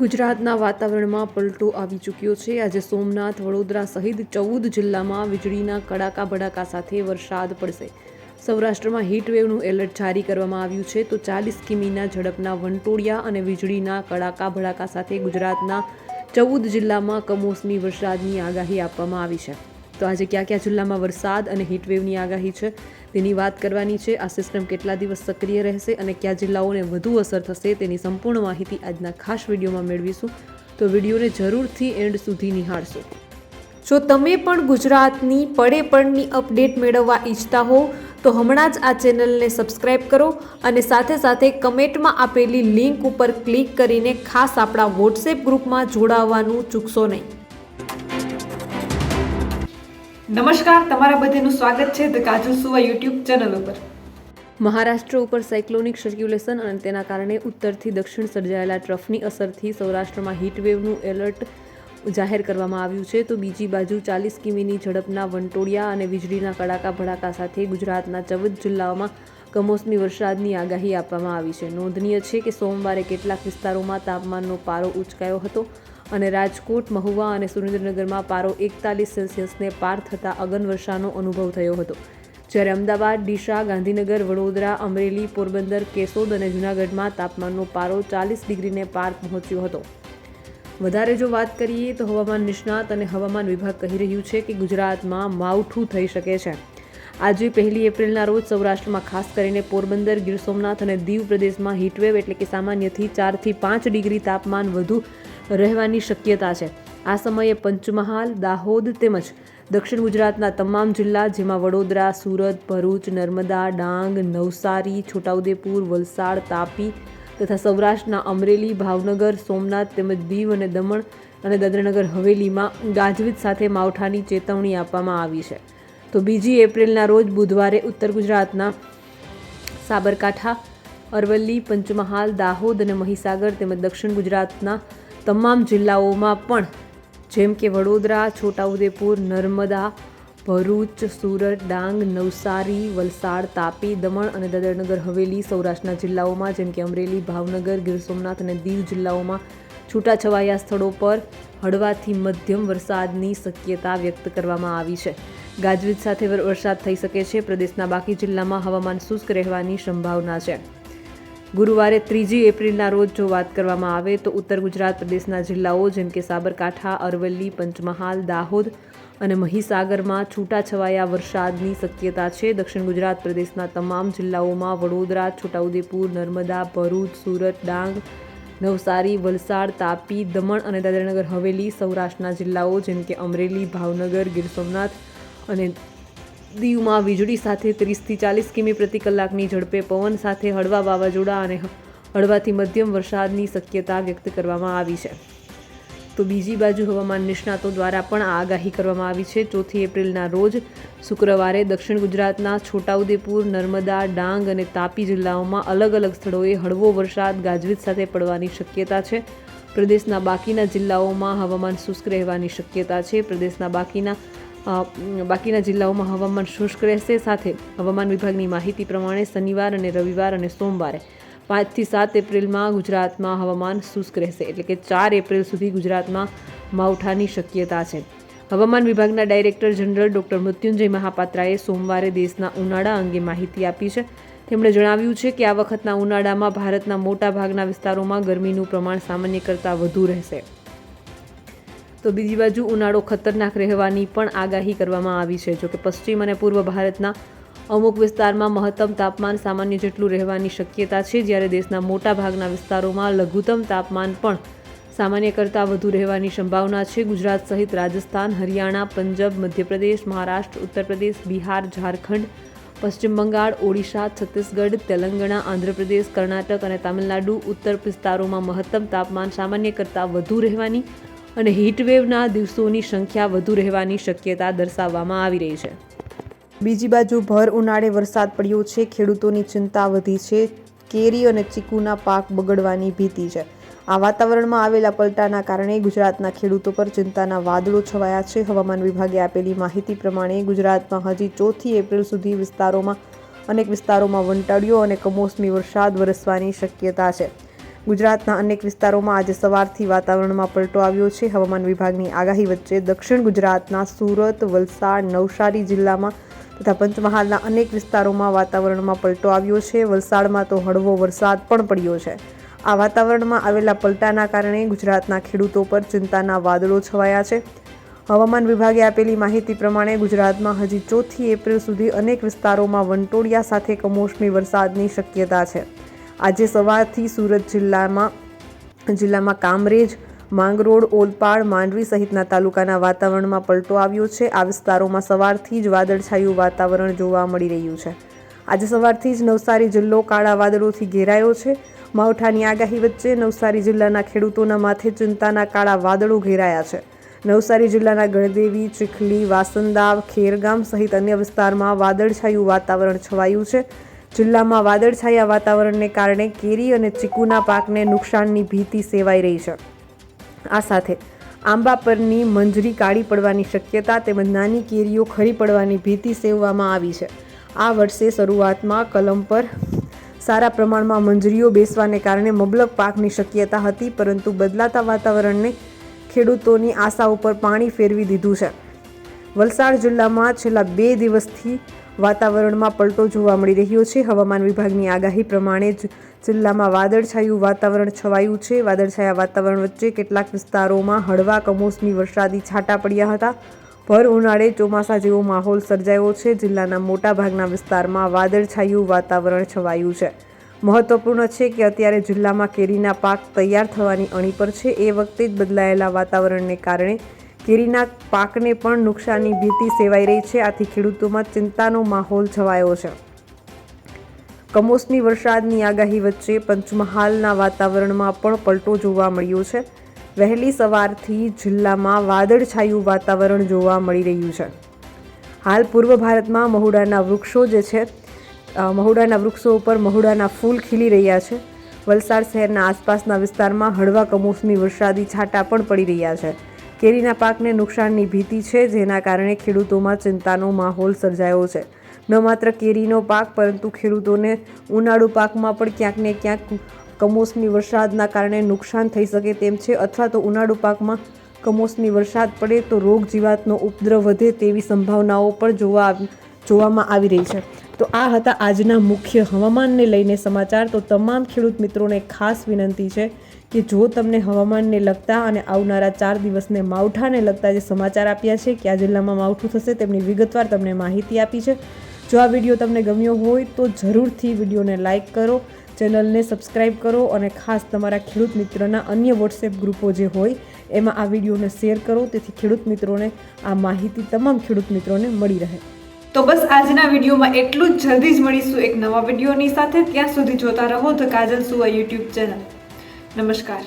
ગુજરાતના વાતાવરણમાં પલટો આવી ચૂક્યો છે. આજે સોમનાથ, વડોદરા સહિત ચૌદ જિલ્લામાં વીજળીના કડાકા ભડાકા સાથે વરસાદ પડશે. સૌરાષ્ટ્રમાં હીટવેવનું એલર્ટ જારી કરવામાં આવ્યું છે. તો ચાલીસ કિમીના ઝડપના વંટોળિયા અને વીજળીના કડાકા ભડાકા સાથે ગુજરાતના ચૌદ જિલ્લામાં કમોસમી વરસાદની આગાહી આપવામાં આવી છે. તો આજે કયા કયા જિલ્લામાં વરસાદ અને હીટવેવની આગાહી છે તેની વાત કરવાની છે. આ સિસ્ટમ કેટલા દિવસ સક્રિય રહેશે અને કયા જિલ્લાઓને વધુ અસર થશે તેની સંપૂર્ણ માહિતી આજના ખાસ વિડીયોમાં મેળવીશું. તો વિડીયોને જરૂરથી એન્ડ સુધી નિહાળશો. જો તમે પણ ગુજરાતની પડે પડની અપડેટ મેળવવા ઈચ્છતા હો, તો હમણાં જ આ ચેનલને સબસ્ક્રાઇબ કરો અને સાથે સાથે કમેન્ટમાં આપેલી લિંક ઉપર ક્લિક કરીને ખાસ આપણા વોટ્સએપ ગ્રુપમાં જોડાવવાનું ચૂકશો નહીં. નમસ્કાર, તમારા બધાનું સ્વાગત છે ધ કાજલ સુવા યુટ્યુબ ચેનલ ઉપર. મહારાષ્ટ્ર ઉપર સાયક્લોનિક સર્ક્યુલેશન અને તેના કારણે ઉત્તરથી દક્ષિણ સર્જાયેલા ટ્રફની અસરથી સૌરાષ્ટ્રમાં હીટવેવનું એલર્ટ જાહેર કરવામાં આવ્યું છે. તો બીજી બાજુ ચાલીસ કિમીની ઝડપના વંટોળિયા અને વીજળીના કડાકા ભડાકા સાથે ગુજરાતના ચૌદ જિલ્લાઓમાં કમોસમી વરસાદની આગાહી આપવામાં આવી છે. નોંધનીય છે કે સોમવારે કેટલાક વિસ્તારોમાં તાપમાનનો પારો ઉંચકાયો હતો. અને રાજકોટ, મહુવા અને સુરેન્દ્રનગરમાં પારો એકતાલીસ સેલ્સિયસને પાર થતાં અગનવર્ષાનો અનુભવ થયો હતો. જ્યારે અમદાવાદ, ડીસા, ગાંધીનગર, વડોદરા, અમરેલી, પોરબંદર, કેશોદ અને જૂનાગઢમાં તાપમાનનો પારો ચાલીસ ડિગ્રીને પાર પહોંચ્યો હતો. વધારે જો વાત કરીએ તો હવામાન નિષ્ણાત અને હવામાન વિભાગ કહી રહ્યું છે કે ગુજરાતમાં માવઠું થઈ શકે છે. આજે પહેલી એપ્રિલના રોજ સૌરાષ્ટ્રમાં ખાસ કરીને પોરબંદર, ગીર સોમનાથ અને દીવ પ્રદેશમાં હીટવેવ એટલે કે સામાન્યથી ચારથી પાંચ ડિગ્રી તાપમાન વધુ રહેવાની શક્યતા છે. આ સમયે પંચમહાલ, દાહોદ તેમજ દક્ષિણ ગુજરાતના તમામ જિલ્લા જેમાં વડોદરા, સુરત, ભરૂચ, નર્મદા, ડાંગ, નવસારી, છોટાઉદેપુર, વલસાડ, તાપી તથા સૌરાષ્ટ્રના અમરેલી, ભાવનગર, સોમનાથ તેમજ દીવ અને દમણ અને દાદરાનગર હવેલીમાં ગાજવીજ સાથે માવઠાની ચેતવણી આપવામાં આવી છે. તો બીજી એપ્રિલના રોજ બુધવારે ઉત્તર ગુજરાતના સાબરકાંઠા, અરવલ્લી, પંચમહાલ, દાહોદ અને મહીસાગર તેમજ દક્ષિણ ગુજરાતના તમામ જિલ્લાઓમાં પણ, જેમ કે વડોદરા, છોટાઉદેપુર, નર્મદા, ભરૂચ, સુરત, ડાંગ, નવસારી, વલસાડ, તાપી, દમણ અને દાદરનગર, હવેલી, સૌરાષ્ટ્રના જિલ્લાઓમાં, જેમ કે અમરેલી, ભાવનગર, ગીર સોમનાથ અને દીવ જિલ્લાઓમાં છૂટાછવાયા સ્થળો પર હળવાથી મધ્યમ વરસાદની શક્યતા વ્યક્ત કરવામાં આવી છે. ગાજવીજ સાથે વરસાદ થઈ શકે છે. પ્રદેશના બાકી જિલ્લામાં હવામાન શુષ્ક રહેવાની સંભાવના છે. ગુરુવારે ત્રીજી એપ્રિલના રોજ જો વાત કરવામાં આવે તો ઉત્તર ગુજરાત પ્રદેશના જિલ્લાઓ જેમ કે સાબરકાંઠા, અરવલ્લી, પંચમહાલ, દાહોદ અને મહીસાગરમાં છૂટાછવાયા વરસાદની શક્યતા છે. દક્ષિણ ગુજરાત પ્રદેશના તમામ જિલ્લાઓમાં વડોદરા, છોટાઉદેપુર, નર્મદા, ભરૂચ, સુરત, ડાંગ, નવસારી, વલસાડ, તાપી, દમણ અને દાદરાનગર હવેલી સૌરાષ્ટ્રના જિલ્લાઓ જેમ કે અમરેલી, ભાવનગર, ગીર સોમનાથ અને દીવમાં વીજળી સાથે ત્રીસથી ચાલીસ કિમી પ્રતિ કલાકની ઝડપે પવન સાથે હળવા વાવાઝોડા અને હળવાથી મધ્યમ વરસાદની શક્યતા વ્યક્ત કરવામાં આવી છે. તો બીજી બાજુ હવામાન નિષ્ણાતો દ્વારા પણ આગાહી કરવામાં આવી છે. ચોથી એપ્રિલના રોજ શુક્રવારે દક્ષિણ ગુજરાતના છોટાઉદેપુર, નર્મદા, ડાંગ અને તાપી જિલ્લાઓમાં અલગ અલગ સ્થળોએ હળવો વરસાદ ગાજવીજ સાથે પડવાની શક્યતા છે. પ્રદેશના બાકીના જિલ્લાઓમાં હવામાન શુષ્ક રહેવાની શક્યતા છે. પ્રદેશના બાકીના બાકીના જિલ્લાઓમાં હવામાન શુષ્ક રહેશે. સાથે હવામાન વિભાગની માહિતી પ્રમાણે શનિવાર અને રવિવાર અને સોમવારે પાંચથી સાત એપ્રિલમાં ગુજરાતમાં હવામાન શુષ્ક રહેશે. એટલે કે ચાર એપ્રિલ સુધી ગુજરાતમાં માવઠાની શક્યતા છે. હવામાન વિભાગના ડાયરેક્ટર જનરલ ડૉક્ટર મૃત્યુંજય મહાપાત્રાએ સોમવારે દેશના ઉનાળા અંગે માહિતી આપી છે. તેમણે જણાવ્યું છે કે આ વખતના ઉનાળામાં ભારતના મોટા ભાગના વિસ્તારોમાં ગરમીનું પ્રમાણ સામાન્ય કરતાં વધુ રહેશે. તો બીજી બાજુ ઉનાળો ખતરનાક રહેવાની પણ આગાહી કરવામાં આવી છે. જોકે પશ્ચિમ અને પૂર્વ ભારતના અમુક વિસ્તારમાં મહત્તમ તાપમાન સામાન્ય જેટલું રહેવાની શક્યતા છે, જ્યારે દેશના મોટા ભાગના વિસ્તારોમાં લઘુત્તમ તાપમાન પણ સામાન્ય કરતાં વધુ રહેવાની સંભાવના છે. ગુજરાત સહિત રાજસ્થાન, હરિયાણા, પંજાબ, મધ્યપ્રદેશ, મહારાષ્ટ્ર ઉત્તર પ્રદેશ બિહાર, ઝારખંડ, પશ્ચિમ બંગાળ, ઓડિશા, છત્તીસગઢ, તેલંગણા, આંધ્રપ્રદેશ, કર્ણાટક અને તામિલનાડુ ઉત્તર વિસ્તારોમાં મહત્તમ તાપમાન સામાન્ય કરતાં વધુ રહેવાની અને હીટવેવના દિવસોની સંખ્યા વધુ રહેવાની શક્યતા દર્શાવવામાં આવી રહી છે. બીજી બાજુ ભર ઉનાળે વરસાદ પડ્યો છે. ખેડૂતોની ચિંતા વધી છે. કેરી અને ચીકુના પાક બગડવાની ભીતિ છે. આ વાતાવરણમાં આવેલા પલટાના કારણે ગુજરાતના ખેડૂતો પર ચિંતાના વાદળો છવાયા છે. હવામાન વિભાગે આપેલી માહિતી પ્રમાણે ગુજરાતમાં હજી ચોથી એપ્રિલ સુધી વિસ્તારોમાં અનેક વિસ્તારોમાં વંટાળ્યો અને કમોસમી વરસાદ વરસવાની શક્યતા છે. ગુજરાતના અનેક વિસ્તારોમાં આજે સવારથી વાતાવરણમાં પલટો આવ્યો છે. હવામાન વિભાગની આગાહી વચ્ચે દક્ષિણ ગુજરાતના સુરત, વલસાડ, નવસારી જિલ્લામાં તથા પંચમહાલના અનેક વિસ્તારોમાં વાતાવરણમાં પલટો આવ્યો છે. વલસાડમાં તો હળવો વરસાદ પણ પડ્યો છે. આ વાતાવરણમાં આવેલા પલટાના કારણે ગુજરાતના ખેડૂતો પર ચિંતાના વાદળો છવાયા છે. હવામાન વિભાગે આપેલી માહિતી પ્રમાણે ગુજરાતમાં હજી ચોથી એપ્રિલ સુધી અનેક વિસ્તારોમાં વંટોળિયા સાથે કમોસમી વરસાદની શક્યતા છે. આજે સવારથી સુરત જિલ્લામાં જિલ્લામાં કામરેજ, માંગરોળ, ઓલપાડ, માંડવી સહિતના તાલુકાના વાતાવરણમાં પલટો આવ્યો છે. આ વિસ્તારોમાં સવારથી જ વાદળછાયું વાતાવરણ જોવા મળી રહ્યું છે. આજે સવારથી જ નવસારી જિલ્લો કાળા વાદળોથી ઘેરાયો છે. માવઠાની આગાહી વચ્ચે નવસારી જિલ્લાના ખેડૂતોના માથે ચિંતાના કાળા વાદળો ઘેરાયા છે. નવસારી જિલ્લાના ગણદેવી, ચીખલી વાસંદા ખેરગામ સહિત અન્ય વિસ્તારમાં વાદળછાયું વાતાવરણ છવાયું છે. જિલ્લામાં વાદળછાયા વાતાવરણને કારણે કેરી અને ચીકુના પાકને નુકસાનની ભીતિ સેવાઈ રહી છે. આ સાથે આંબા પરની મંજરી કાળી પડવાની શક્યતા તેમજ નાની કેરીઓ ખરી પડવાની ભીતિ સેવવામાં આવી છે. આ વર્ષે શરૂઆતમાં કલમ પર સારા પ્રમાણમાં મંજરીઓ બેસવાને કારણે મબલક પાકની શક્યતા હતી, પરંતુ બદલાતા વાતાવરણને ખેડૂતોની આશા ઉપર પાણી ફેરવી દીધું છે. વલસાડ જિલ્લામાં છેલ્લા બે દિવસથી વાતાવરણમાં પલટો જોવા મળી રહ્યો છે. હવામાન વિભાગની આગાહી પ્રમાણે જ જિલ્લામાં વાદળછાયું વાતાવરણ છવાયું છે. વાદળછાયા વાતાવરણ વચ્ચે કેટલાક વિસ્તારોમાં હળવા કમોસમી વરસાદી છાંટા પડ્યા હતા. ભર ઉનાળે ચોમાસા જેવો માહોલ સર્જાયો છે. જિલ્લાના મોટાભાગના વિસ્તારમાં વાદળછાયું વાતાવરણ છવાયું છે. મહત્વપૂર્ણ છે કે અત્યારે જિલ્લામાં કેરીના પાક તૈયાર થવાની અણી પર છે. એ વખતે જ બદલાયેલા વાતાવરણને કારણે કેરીના પાકને પણ નુકસાનની ભીતિ સેવાઈ રહી છે. આથી ખેડૂતોમાં ચિંતાનો માહોલ છવાયો છે. કમોસમી વરસાદની આગાહી વચ્ચે પંચમહાલના વાતાવરણમાં પણ પલટો જોવા મળ્યો છે. વહેલી સવારથી જિલ્લામાં વાદળછાયું વાતાવરણ જોવા મળી રહ્યું છે. હાલ પૂર્વ ભારતમાં મહુડાના વૃક્ષો જે છે મહુડાના વૃક્ષો ઉપર મહુડાના ફૂલ ખીલી રહ્યા છે. વલસાડ શહેરના આસપાસના વિસ્તારમાં હળવા કમોસમી વરસાદી છાંટા પણ પડી રહ્યા છે. કેરીના પાકને નુકસાનની ભીતિ છે, જેના કારણે ખેડૂતોમાં ચિંતાનો માહોલ સર્જાયો છે. ન માત્ર કેરીનો પાક, પરંતુ ખેડૂતોને ઉનાળુ પાકમાં પણ ક્યાંક ને ક્યાંક કમોસમી વરસાદના કારણે નુકસાન થઈ શકે તેમ છે, અથવા તો ઉનાળુ પાકમાં કમોસમી વરસાદ પડે તો રોગ જીવાતનો ઉપદ્રવ વધે તેવી સંભાવનાઓ પણ જોવા જોવામાં આવી રહી છે. તો આ હતા આજના મુખ્ય હવામાનને લઈને સમાચાર. તો તમામ ખેડૂત મિત્રોને ખાસ વિનંતી છે કે જો તમને હવામાનને લગતા અને આવનારા ચાર દિવસને માવઠાને લગતા જે સમાચાર આપ્યા છે, કે આ જિલ્લામાં માવઠું થશે, તેમની વિગતવાર તમને માહિતી આપી છે. જો આ વીડિયો તમને ગમ્યો હોય, તો જરૂરથી વિડીયોને લાઇક કરો, ચેનલને સબસ્ક્રાઇબ કરો અને ખાસ તમારા ખેડૂત મિત્રના અન્ય વોટ્સએપ ગ્રુપો જે હોય, એમાં આ વિડીયોને શેર કરો, તેથી ખેડૂત મિત્રોને આ માહિતી તમામ ખેડૂત મિત્રોને મળી રહે. તો બસ આજના વિડીયોમાં એટલું જ. જલ્દી જ મળીશું એક નવા વિડીયોની સાથે. ત્યાં સુધી જોતા રહો ધ કાજલ સુવા યુટ્યુબ ચેનલ. નમસ્કાર